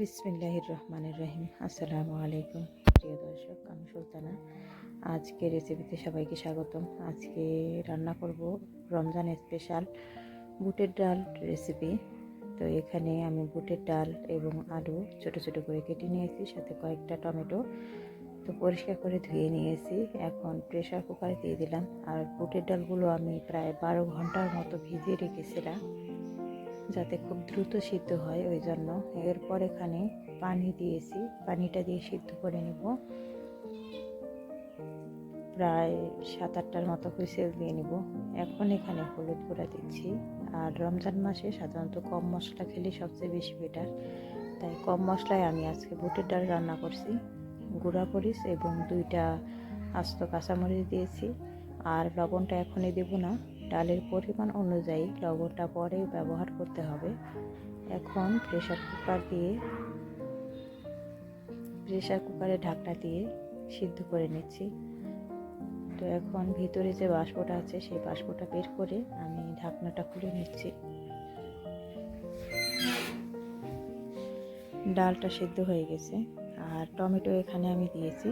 বিসমিল্লাহির রহমানির রহিম আসসালামু আলাইকুম প্রিয় দর্শক, আমি সুলতানা। আজকে রেসিপিতে সবাইকে স্বাগতম। আজকে রান্না করব রমজান স্পেশাল বুটের ডাল রেসিপি তো এখানে আমি বুটের ডাল এবং আলু ছোট ছোট করে কেটে নিয়েছি, সাথে কয়েকটা টমেটো তো পরিষ্কার করে ধুয়ে নিয়েছি। এখন প্রেশার কুকারে দিয়ে দিলাম। আর বুটের ডালগুলো আমি প্রায় বারো ঘণ্টার মতো ভিজিয়ে রেখেছিলাম। যাতে খুব দ্রুত সিদ্ধ হয়, ওই জন্য। এরপর এখানে পানি দিয়েছি। পানিটা দিয়ে সিদ্ধ করে নেব। প্রায় সাত আটটার মতো হুইসেল দিয়ে নেব। এখন এখানে হলুদ গুঁড়া দিচ্ছি। আর রমজান মাসে সাধারণত কম মশলা খেলে সবচেয়ে বেশি বেটার তাই কম মশলায় আমি আজকে বুটের ডাল রান্না করছি। গুঁড়া মরিচ এবং দুইটা আস্ত কাঁচামরিচ দিয়েছি। আর লবণটা এখনই দেবো না। ডালের পরিমাণ অনুযায়ী লবণটা পরে ব্যবহার করতে হবে। এখন প্রেশার কুকার দিয়ে প্রেশার কুকারে ঢাকনা দিয়ে সিদ্ধ করে নিচ্ছি। তো এখন ভিতরে যে বাষ্পটা আছে, সেই বাষ্পটা বের করে আমি ঢাকনাটা খুলে নিচ্ছি। ডালটা সিদ্ধ হয়ে গেছে। আর টমেটো এখানে আমি দিয়েছি।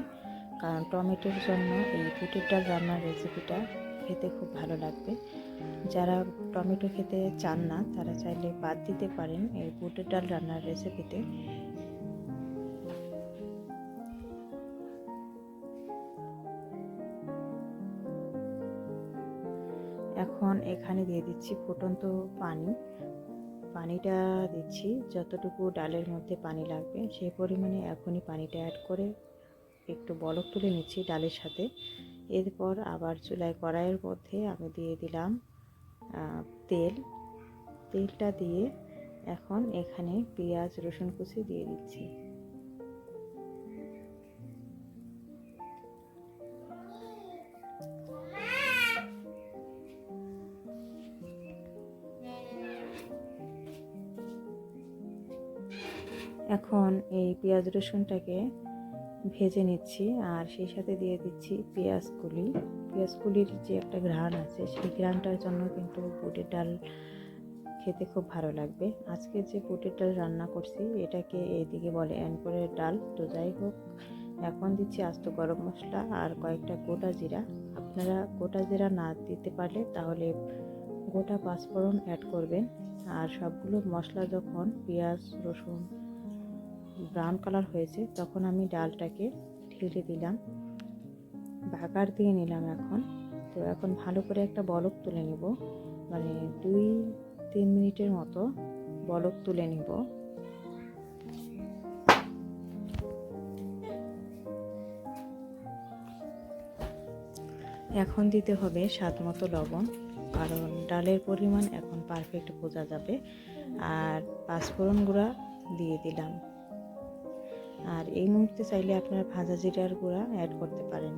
কারণ টমেটোর জন্য এই বুটের ডাল রান্নার রেসিপিটা খেতে খুব ভালো লাগবে। যারা টমেটো খেতে চান না, তারা চাইলে বাদ দিতে পারেন এই বুটের ডাল রান্নার রেসিপিতে এখন এখানে দিয়ে দিচ্ছি ফুটন্ত পানি। পানিটা দিচ্ছি, যতটুকু ডালের মধ্যে পানি লাগবে, সেই পরিমাণে এখনই পানিটা অ্যাড করে একটু বলক তুলে নিচ্ছি ডালের সাথে। এরপর আবার চুলায় কড়াইয়ের মধ্যে আমি দিয়ে দিলাম তেল। তেলটা দিয়ে এখন এখানে পেঁয়াজ, রসুন কুচি দিয়ে দিচ্ছি। এখন এই পেঁয়াজ, রসুনটাকে ভেজে নিচ্ছি আর সেই সাথে দিয়ে দিচ্ছি পেঁয়াজ কুলি। পেঁয়াজ কুলির যে একটা ঘ্রাণ আছে, সেই ঘ্রাণটার জন্য কিন্তু বুটের ডাল খেতে খুব ভালো লাগবে। আজকে যে বুটের ডাল রান্না করছি, এটাকে এইদিকে বলে অ্যানকরের ডাল। তো যাই হোক, এখন দিচ্ছি আস্ত গরম মশলা আর কয়েকটা গোটা জিরা। আপনারা গোটা জিরা না দিতে পারলে তাহলে গোটা পাঁচফোড়ন অ্যাড করবেন। আর সবগুলো মশলা যখন পেঁয়াজ, রসুন ব্রাউন কালার হয়েছে, তখন আমি ডালটাকে ঢেলে দিলাম। বাগার দিয়ে নিলাম এখন। তো এখন ভালো করে একটা বলক তুলে নিব। মানে দুই, তিন মিনিটের মতো বলক তুলে নিব। এখন দিতে হবে স্বাদ মতো লবণ, কারণ ডালের পরিমাণ এখন পারফেক্ট বোঝা যাবে। আর পাঁচফোড়ন গুঁড়া দিয়ে দিলাম। আর এই মুহূর্তে চাইলে আপনারা ভাজা জিরার গুঁড়া অ্যাড করতে পারেন।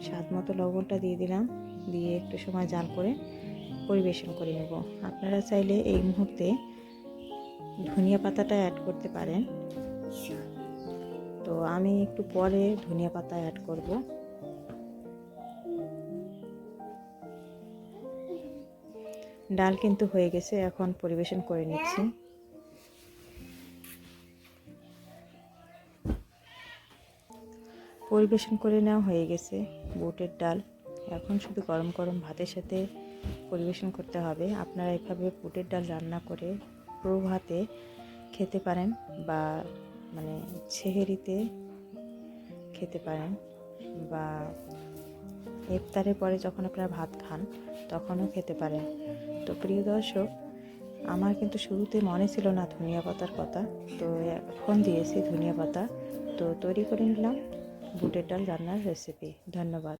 স্বাদ মতো লবণটা দিয়ে দিলাম। দিয়ে একটু সময় জাল করে পরিবেশন করে নেব। আপনারা চাইলে এই মুহূর্তে ধনিয়া পাতাটা অ্যাড করতে পারেন। তো আমি একটু পরে ধনিয়া পাতা অ্যাড করব। ডাল কিন্তু হয়ে গেছে, এখন পরিবেশন করে নিচ্ছি। পরিবেশন করে নেওয়া হয়ে গেছে বুটের ডাল। এখন শুধু গরম গরম ভাতের সাথে পরিবেশন করতে হবে। আপনারা এভাবে বুটের ডাল রান্না করে প্রভাতে খেতে পারেন বা মানে ছেহেরিতে খেতে পারেন বা ইফতারের পরে যখন আপনারা ভাত খান তখনও খেতে পারেন। তো প্রিয় দর্শক, আমার কিন্তু শুরুতে মনে ছিল না ধনিয়া পাতার কথা। তো এখন দিয়েছি ধনিয়া পাতা। তো তৈরি করে নিলাম। বুটের ডাল রান্নার রেসিপি ধন্যবাদ